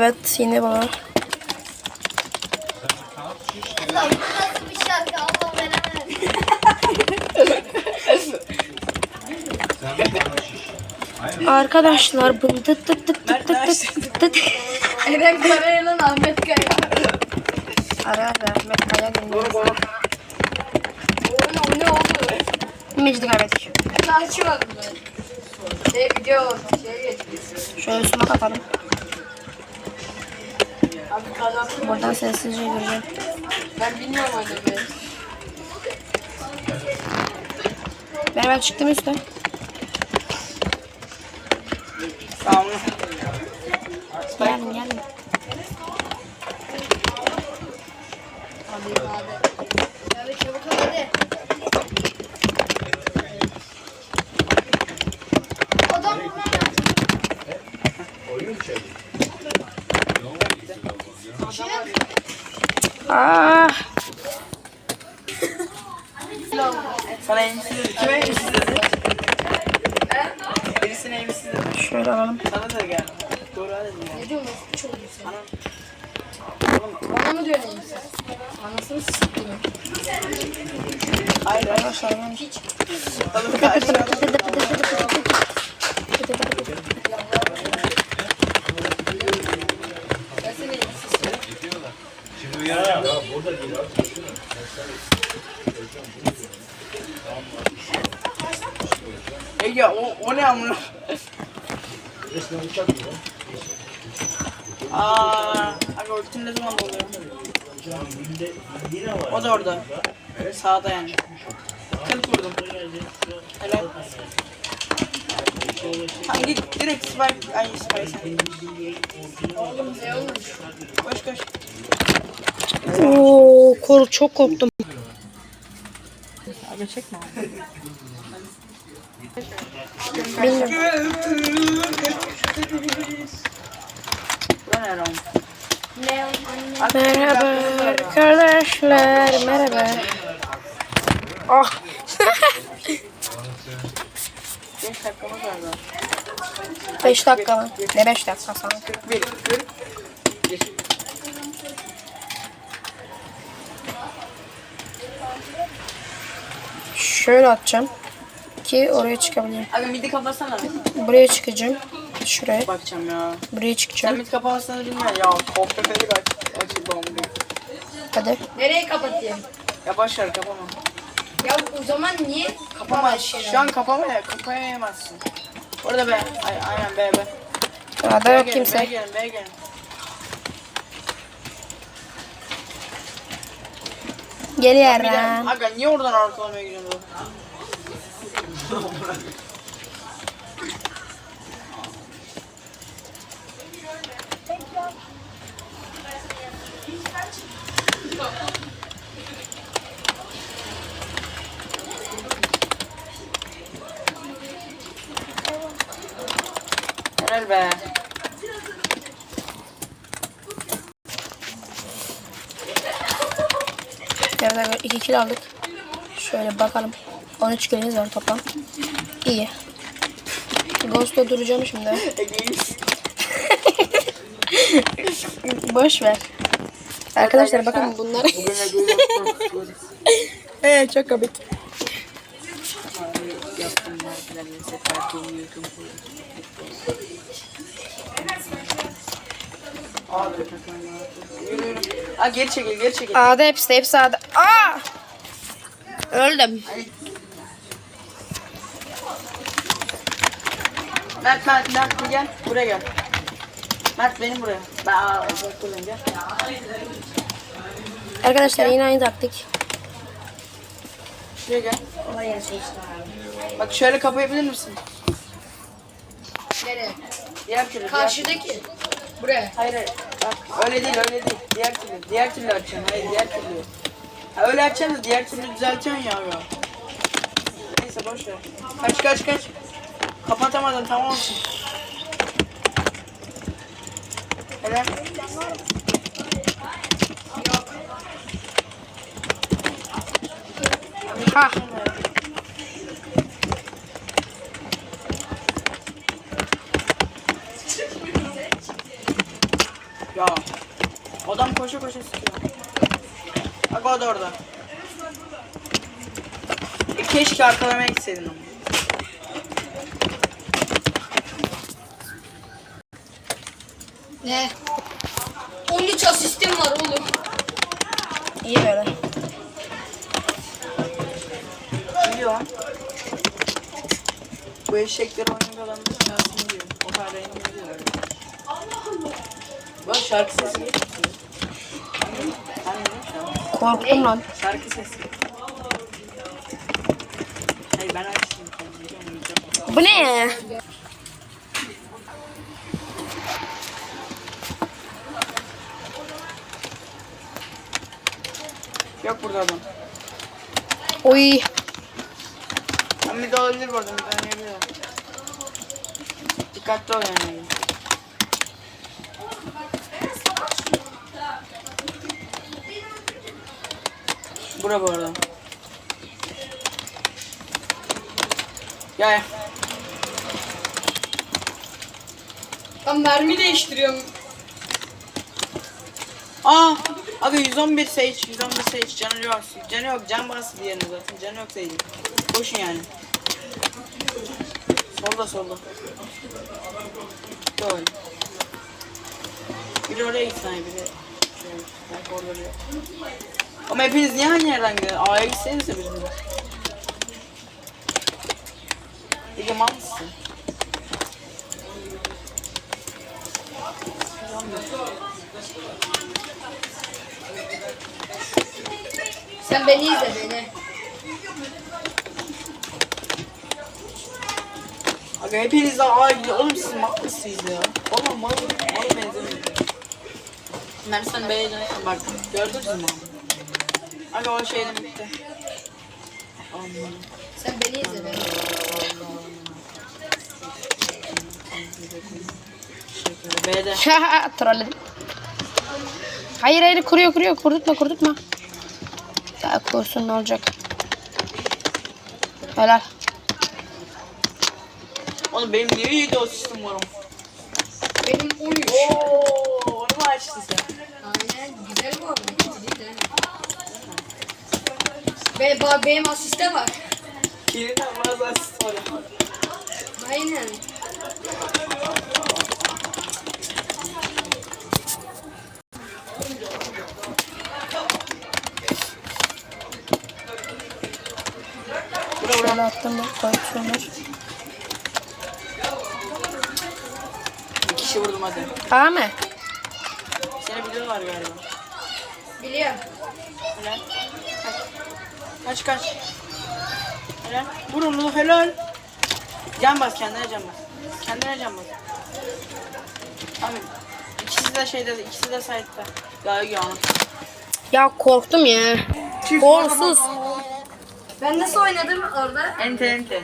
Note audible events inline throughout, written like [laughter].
Evet yine belanı. Arkadaşlar bın tıt tıt tıt tıt tıt tıt tıt. Eren Karayel'in Ahmet Kaya. Ara ara Ahmet Kaya dinliyoruz. Oğlum o ne oldu? Mecidi kaybettik. Takip var burada. Şey video şey geçmiş. Şöyle üstüme katalım. Abi. Buradan sessizce gireceğim. Ben bilmiyorum oynamayı. Ben ben çıktım üstte. Sağ olun. Geldim geldim. Hadi hadi. Hadi çabuk ol hadi. Adam Ah. Sana eğimsiz dedi. Kime eğimsiz dedi? Birisine eğimsiz dedi. Şöyle alalım. Sana da geldi. Doğru hadi ya. Ne diyorsun? Oldu sen. Bana mı diyorsun neyse? Anasını siktim. Hayır hayır. Arkadaşlar ben Hiç. Oğlum karşıya. Ben seni Ege o, o ne amına? Aa, ultim ne zaman doluyor? O da orada. Sağda yani. Kırk vurdum. Helal. Hangi direkt spike ay spike sen. Oğlum ne olmuş? Koş koş. Oo, kol çok koptum. Aga çekme. Merhaba arkadaşlar. Merhaba. Ah. 5 dakikamız var daha. 5 dakika mı? Ne 5 dakika sana? 41, 40. Şöyle atacağım. Ki oraya çıkabileyim. Aga midi kapatsana. Buraya çıkacağım. Şuraya. Bakacağım ya. Buraya Sen çıkacağım. mid kapamasını bilmiyorsun ya. Kopya aç. Açık bomba. Hadi. Nereye kapatayım? Ya boş ver kapama. Ya o zaman niye Kapamaz. Şu an kapama ya. Kapayamazsın. Orada be. Ay, aynen be be. Daha da yok gelin, B'ye kimse. gelin, B'ye gelin. Geliyorum. aga niye oradan arkalamaya gidiyorsun? Helal be. Evet 2 kilo aldık. Şöyle bakalım. 13 kilomuz var toplam. İyi. Ghost'ta duracağım şimdi. [laughs] Boş ver. Arkadaşlar bakın bunlar. [laughs] Evet çok komik. Aa geri çekil geri çekil. A'da hepsi hepsi A'da. Aa! Öldüm. Mert Mert Mert gel. Buraya gel. Mert benim buraya. Ben durun gel. Arkadaşlar yine aynı taktik. Şuraya gel. Bak şöyle kapayabilir misin? Nereye? Diğer türlü. diğer- Karşıdaki. Buraya. Hayır hayır. Bak öyle değil öyle değil. Diğer türlü. Diğer türlü açacaksın. Hayır diğer türlü. Ha, öyle açacaksın da diğer türlü düzeltiyorsun ya. Neyse boş ver. Kaç kaç kaç. Kapatamadın tamam olsun. Helal. Ha. Ya. Adam koşa koşa sıkıyor. Bak o da orada. Keşke arkalamaya gitseydin onu. Ne? 13 asistim var oğlum. İyi böyle. Biliyor lan. Bu eşekler oynayan adamın dünyasını diyor. O kadar rengi diyor. Bak şarkı sesi geliyor. Korktum lan. Şarkı sesi. Hayır ben açtım. Bu ne? Yok burada adam. Oy. Ben bir de olabilir bu arada. Bir de oynayabilir. Dikkatli ol yani. Bura bu arada. Gel. Ben mermi değiştiriyorum. Aa! Abi 111 Sage, 111 Sage canı yok. Canı yok, can bastı diğerine zaten. Canı yok Sage'in. Koşun yani. Solda solda. Böyle. Biri oraya gitsin biri. Şöyle, Belki orada bir. Ama hepiniz niye aynı yerden gidiyorsunuz? A'ya gitsenize biriniz. Ege mal mısın? Sen beni izle beni. Aga hepiniz de gidiyor. Oğlum siz mal mısınız ya? Oğlum mal, mal benzemiyor. Ben sen dönersin bak. Gördünüz mü? Aga o şeyden bitti. Aman. Sen beni izle beni. B'de. [laughs] Trolledim. Hayır hayır kuruyor kuruyor. Kurdurtma kurdurtma. Ya kursun ne olacak? Helal. Oğlum benim niye 7 asistim var oğlum? Benim 13. Ooo onu mu açtın sen? Aynen güzel bu arada. de. Be, ba- benim asiste var. Kirinden bazı asist var. Aynen. Şöyle attım bak koleksiyonlar. Bir kişi vurdum hadi. Aa mı? Seni biliyorlar galiba. Biliyorum. Helal. Kaç. Kaç kaç. Helal. Vur onu helal. Can bas kendine can bas. Kendine can bas. Abi ikisi de şeyde ikisi de site'da. Ya ya. Ya korktum ya. Golsuz. Ben nasıl oynadım orada? Ente ente.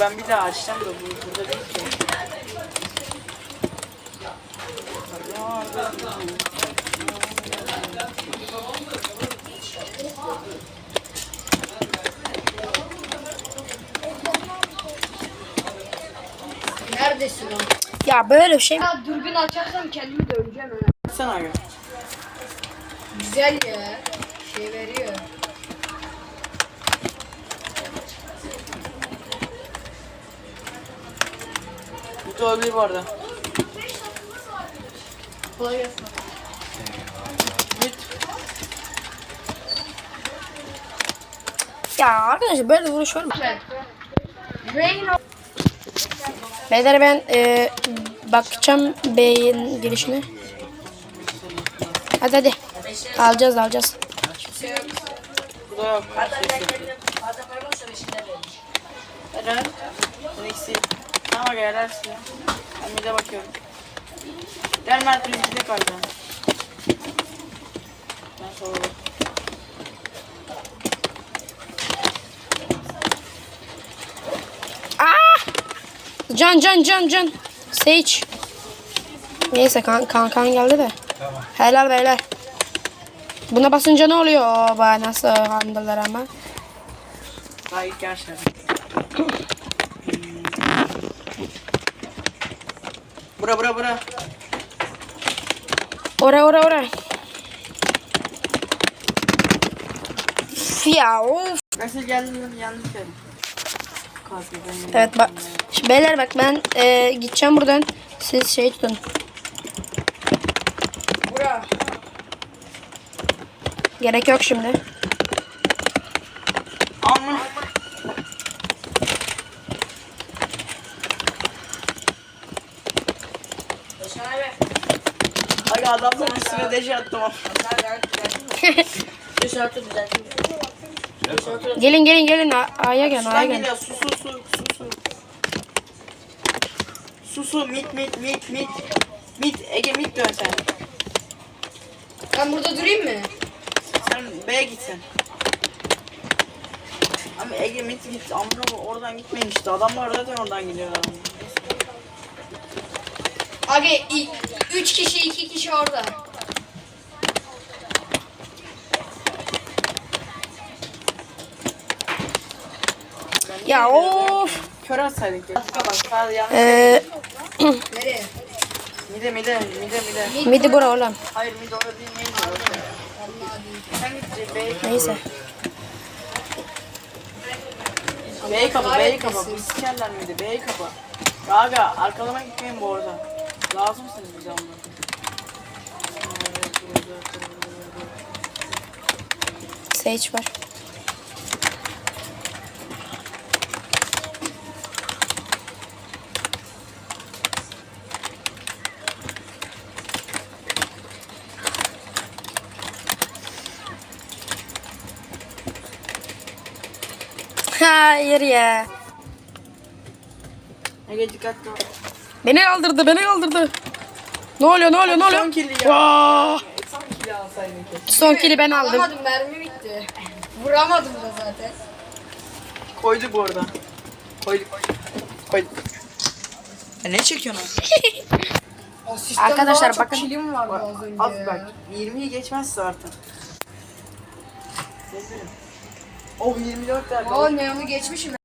Ben bir daha açacağım da bu burada değil ki. Neredesin o? Ya böyle şey? Ya dürbün açarsam kendimi döveceğim ha. Sen abi. Güzel ya. Şey veriyor. Da olabilir bu arada. Kolay gelsin. Git. Ya arkadaşlar böyle vuruş var mı? Beyler ben e, bakacağım B'nin girişine. Hadi hadi. Alacağız alacağız. Bu da yok. Helal. Sen eksi. Tamam aga helalsin ya. Ben bir de bakıyorum. Gel Mert biz gidelim galiba. Ben sola bak. Aa! Can can can can. Sage. Neyse kan kan, kan geldi de. Helal beyler. Buna basınca ne oluyor? Oba nasıl handırlar ama. Daha ilk gerçekten. Bura bura bura. Ora ora ora. Üf ya of. Nasıl geldin yanlış yerim. Evet bak. Şimdi beyler bak ben e, gideceğim buradan. Siz şey tutun. Bura. Gerek yok şimdi. Başkan abi. Aga üstüne deşe attım. Gelin gelin gelin A- A'ya gelin A'ya gelin. geliyor su su su su su. Su su mit mit mit mit. Mit Ege mit dön sen. Ben burada durayım mı? Sen B'ye git sen. Abi Ege mit git. Amına koy, oradan gitmeyin işte. Adamlar zaten oradan gidiyor. Abi 3 kişi 2 kişi orada. Ya of. Kör atsaydık. Ee, Nereye? Mide mide mide mide. midi bura oğlum. Hayır mide orada değil neydi orada? Sen B'ye Neyse. B'ye kapa B'ye kapa. Bu sikerler miydi? B'ye kapa. Aga arkalama gitmeyin bu arada. Lazımsınız bize onlar. Sage var. [laughs] Hayır ya. Ege dikkatli ol. Beni kaldırdı, beni kaldırdı. Ne oluyor, ne oluyor, ne oluyor? Son killi ya. Vaa! Son kili alsaydın keşke. Son kili ben aldım. Vuramadım mermi bitti. Vuramadım da zaten. Koydu bu arada. Koyduk. Koyduk. Ya ne çekiyorsun? [laughs] Arkadaşlar bakın. Kilim vardı az önce. Az bak. 20'yi geçmezse artık. Ne. Oh 24 derdi. Aa neonu geçmişim.